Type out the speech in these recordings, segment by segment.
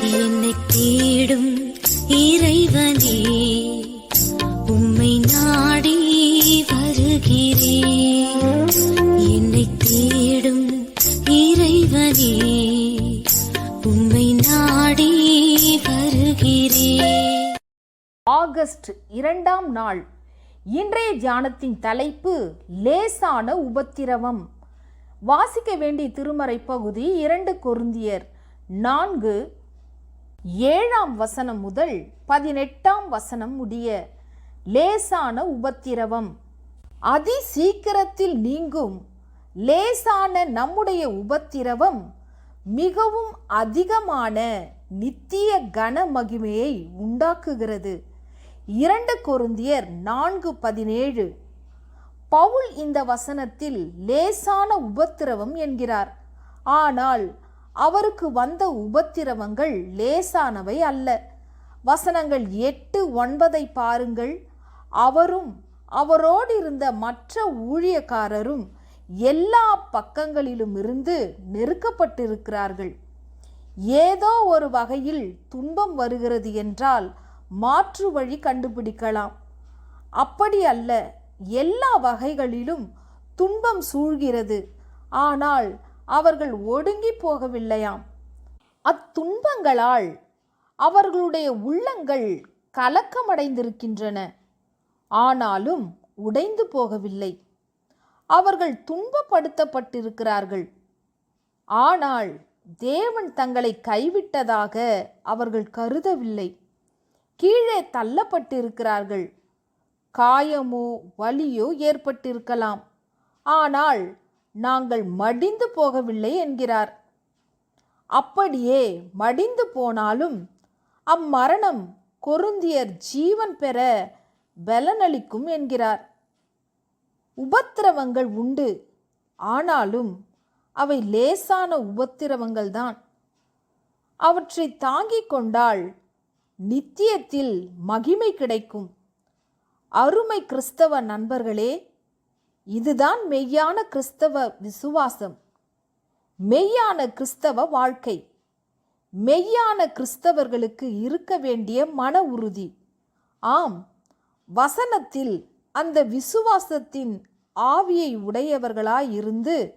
என்னை தேடும் இறைவனே உம்மை நாடி வருகிறேன். என்னை தேடும் இறைவனே உம்மை நாடி வருகிறேன். ஆகஸ்ட் இரண்டாம் நாள். இன்றைய தியானத்தின் தலைப்பு லேசான உபத்திரவம். வாசிக்க வேண்டிய திருமறை பகுதி இரண்டு கொருந்தியர் நான்கு ஏழாம் வசனம் முதல் பதினெட்டாம் வசனம் முடிய லேசான உபத்திரவம். அதி சீக்கிரத்தில் நீங்கும் லேசான நம்முடைய உபத்திரவம் மிகவும் அதிகமான நித்திய கன மகிமையை உண்டாக்குகிறது. இரண்டு கொருந்தியர் நான்கு பதினேழு. பவுல் இந்த வசனத்தில் லேசான உபத்திரவம் என்கிறார். ஆனால் அவருக்கு வந்த உபத்திரவங்கள் லேசானவை அல்ல. வசனங்கள் எட்டு ஒன்பதை பாருங்கள். அவரும் அவரோடு இருந்த மற்ற ஊழியக்காரரும் எல்லா பக்கங்களிலும் இருந்து நெருக்கப்பட்டிருக்கிறார்கள். ஏதோ ஒரு வகையில் துன்பம் வருகிறது என்றால் மாற்று வழி கண்டுபிடிக்கலாம். அப்படி அல்ல எல்லா வகைகளிலும் துன்பம் சூழ்கிறது. ஆனால் அவர்கள் ஒடுங்கி போகவில்லையாம். அத்துன்பங்களால் அவர்களுடைய உள்ளங்கள் கலக்கமடைந்திருக்கின்றன. ஆனாலும் உடைந்து போகவில்லை. அவர்கள் துன்பப்படுத்தப்பட்டிருக்கிறார்கள். ஆனால் தேவன் தங்களை கைவிட்டதாக அவர்கள் கருதவில்லை. கீழே தள்ளப்பட்டிருக்கிறார்கள். காயமோ வலியோ ஏற்பட்டிருக்கலாம். ஆனால் நாங்கள் மடிந்து போகவில்லை என்கிறார். அப்படியே மடிந்து போனாலும் அம்மரணம் கொருந்தியர் ஜீவன் பெற பலனளிக்கும் என்கிறார். உபத்திரவங்கள் உண்டு. ஆனாலும் அவை லேசான உபத்திரவங்கள்தான் அவற்றை தாங்கிக் கொண்டால் நித்தியத்தில் மகிமை கிடைக்கும். அருமை கிறிஸ்தவ நண்பர்களே இதுதான் மெய்யான கிறிஸ்தவ விசுவாசம். மெய்யான கிறிஸ்தவ வாழ்க்கை. மெய்யான கிறிஸ்தவர்களுக்கு இருக்க வேண்டிய மன உறுதி. ஆம் வசனத்தில் அந்த விசுவாசத்தின் ஆவியை உடையவர்களாயிருந்து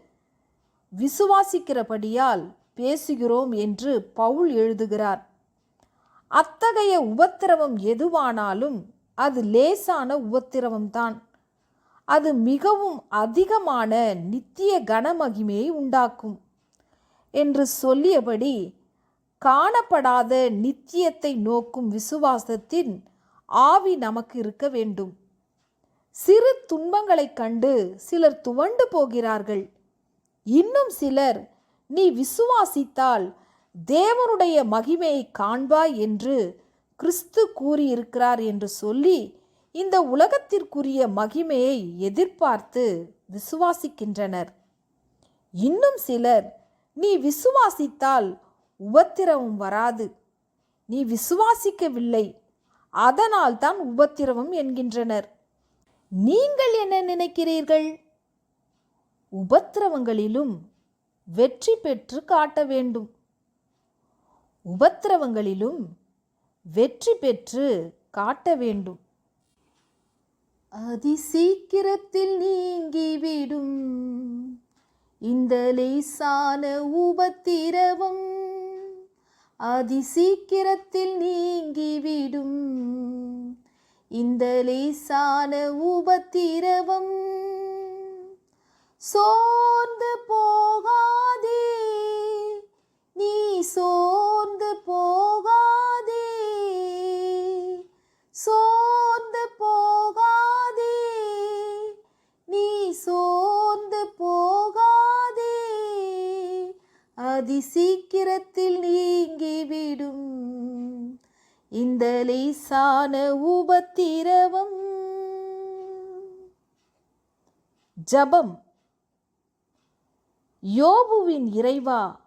விசுவாசிக்கிறபடியால் பேசுகிறோம் என்று பவுல் எழுதுகிறார். அத்தகைய உபத்திரவம் எதுவானாலும் அது லேசான உபத்திரவம்தான். அது மிகவும் அதிகமான நித்திய கனமகிமையை உண்டாக்கும். என்று சொல்லியபடி காணப்படாத நித்தியத்தை நோக்கும் விசுவாசத்தின் ஆவி நமக்கு இருக்க வேண்டும். சிறு துன்பங்களைக் கண்டு சிலர் துவண்டு போகிறார்கள். இன்னும் சிலர் நீ விசுவாசித்தால் தேவனுடைய மகிமையை காண்பாய் என்று கிறிஸ்து கூறியிருக்கிறார் என்று சொல்லி இந்த உலகத்திற்குரிய மகிமையை எதிர்பார்த்து விசுவாசிக்கின்றனர். இன்னும் சிலர் நீ விசுவாசித்தால் உபத்திரவம் வராது. நீ விசுவாசிக்கவில்லை. அதனால் தான் உபத்திரவம் என்கின்றனர். நீங்கள் என்ன நினைக்கிறீர்கள்? உபத்திரவங்களிலும் வெற்றி பெற்று காட்ட வேண்டும். உபத்திரவங்களிலும் வெற்றி பெற்று காட்ட வேண்டும். அதி சீக்கிரத்தில் நீங்கிவிடும். இந்த லேசான உபத்திரவம் அதி சீக்கிரத்தில் நீங்கிவிடும். இந்த லேசான உபத்திரவம் சோர்ந்து போகாதே அதி சீக்கிரத்தில் நீங்கிவிடும். இந்த லேசான உபத்திரவம். ஜபம். யோபுவின் இறைவா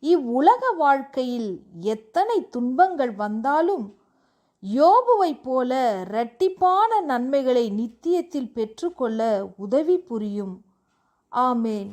இவ்வுலக வாழ்க்கையில் எத்தனை துன்பங்கள் வந்தாலும் யோபுவைப் போல இரட்டிப்பான நன்மைகளை நித்தியத்தில் பெற்றுக்கொள்ள உதவி புரியும். ஆமேன்.